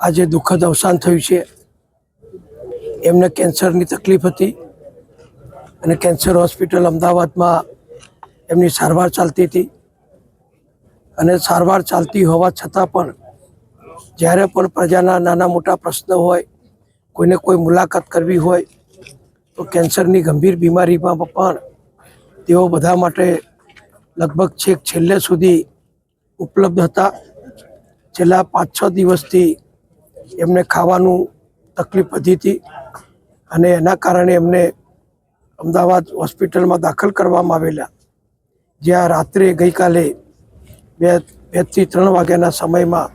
આજે દુઃખદ અવસાન થયું છે. એમને કેન્સરની તકલીફ હતી અને કેન્સર હોસ્પિટલ અમદાવાદમાં એમની સારવાર ચાલતી હતી. અને સારવાર ચાલતી હોવા છતાં પણ જ્યારે પણ પ્રજાના નાના મોટા પ્રશ્નો હોય, કોઈને કોઈ મુલાકાત કરવી હોય, તો કેન્સરની ગંભીર બીમારીમાં પણ તેઓ બધા માટે લગભગ છેક છેલ્લે સુધી ઉપલબ્ધ હતા. છેલ્લા પાંચ છ દિવસથી એમને ખાવાનું તકલીફ વધી હતી અને એના કારણે એમને અમદાવાદ હોસ્પિટલમાં દાખલ કરવામાં આવેલા. જ્યાં રાત્રે ગઈકાલે બે, બેથી ત્રણ વાગ્યાના સમયમાં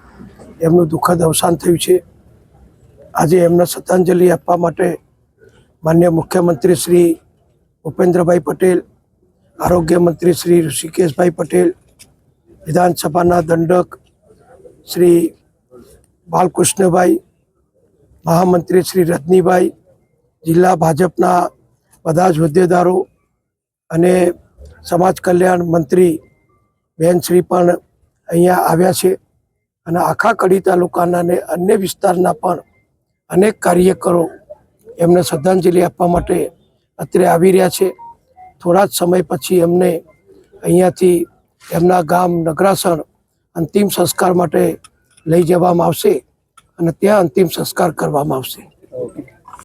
એમનું દુઃખદ અવસાન થયું છે. આજે એમને શ્રદ્ધાંજલિ આપવા માટે માન્ય મુખ્યમંત્રી શ્રી ભૂપેન્દ્રભાઈ પટેલ, આરોગ્ય મંત્રી શ્રી ઋષિકેશભાઈ પટેલ, વિધાનસભાના દંડક શ્રી બાલકૃષ્ણભાઈ, મહામંત્રી શ્રી રજનીભાઈ, જિલ્લા ભાજપના બધા જ હોદ્દેદારો અને સમાજ કલ્યાણ મંત્રી બહેનશ્રી પણ અહીંયા આવ્યા છે અને આખા કડી તાલુકાના અને અન્ય વિસ્તારના પણ અનેક કાર્યકરો એમને શ્રદ્ધાંજલિ આપવા માટે અત્રે આવી રહ્યા છે. થોડા જ સમય પછી એમને અહીંયાથી એમના ગામ નગરાસણ અંતિમ સંસ્કાર માટે લઈ જવામાં આવશે અને ત્યાં અંતિમ સંસ્કાર કરવામાં આવશે.